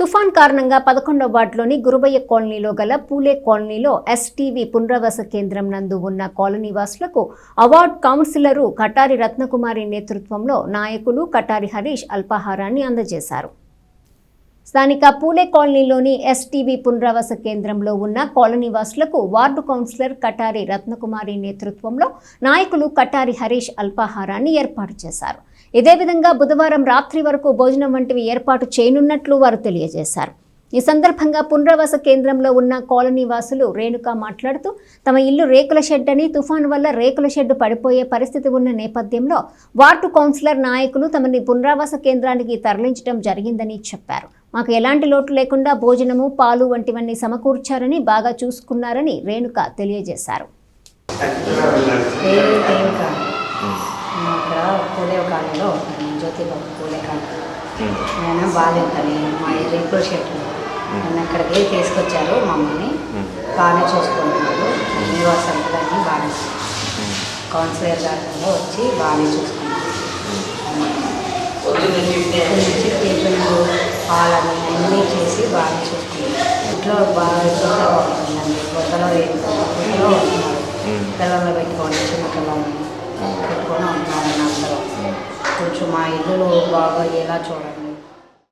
తుఫాన్ కారణంగా పదకొండవ వార్డులోని గురుబయ్య కాలనీలో గల పూలే కాలనీలో ఎస్టీవీ పునరావాస కేంద్రం నందు ఉన్న కాలనీవాసులకు award award councillor Katari Ratnakumari నేతృత్వంలో నాయకులు కటారి హరీష్ అల్పాహారాన్ని అందజేశారు. స్థానిక పూలే కాలనీలోని ఎస్టీవీ పునరావాస కేంద్రంలో ఉన్న కాలనీ వాసులకు వార్డు కౌన్సిలర్ కటారి రత్నకుమారి నేతృత్వంలో నాయకులు కటారి హరీష్ అల్పాహారాన్ని ఏర్పాటు చేశారు. ఇదే విధంగా బుధవారం రాత్రి వరకు భోజనం వంటివి ఏర్పాటు చేయనున్నట్లు వారు తెలియజేశారు. ఈ సందర్భంగా పునరావాస కేంద్రంలో ఉన్న కాలనీ వాసులు రేణుక మాట్లాడుతూ తమ ఇల్లు రేకుల షెడ్ అని తుఫాను వల్ల రేకుల షెడ్ పడిపోయే పరిస్థితి ఉన్న నేపథ్యంలో వార్డు కౌన్సిలర్ నాయకులు తమని పునరావాస కేంద్రానికి తరలించడం జరిగిందని చెప్పారు. మాకు ఎలాంటి లోటు లేకుండా భోజనము పాలు వంటివన్నీ సమకూర్చారని బాగా చూసుకున్నారని రేణుక తెలియజేశారు. జ్యోతిబాబు పూలే బాధింతని మా రేకుల షెడ్ నన్ను అక్కడికి తీసుకొచ్చారు మమ్మల్ని. బాగానే చూసుకుంటున్నారు. నివాసం అన్ని బాగానే కౌన్సిలర్ గారు వచ్చి బాగానే చూసుకున్నారు టిఫిన్లు పాలని అన్నీ చేసి బాగానే చూసుకున్నారు ఇంట్లో బాగా ఇబ్బందిగా ఉంటుందండి కొత్తలో ఇంట్లో ఉంటున్నారు పిల్లలు పెట్టుకొని చిన్న పిల్లల్ని పెట్టుకొని ఉంటున్నారు అందరూ. కొంచెం మా ఇల్లు బాగా ఎలా చూడండి.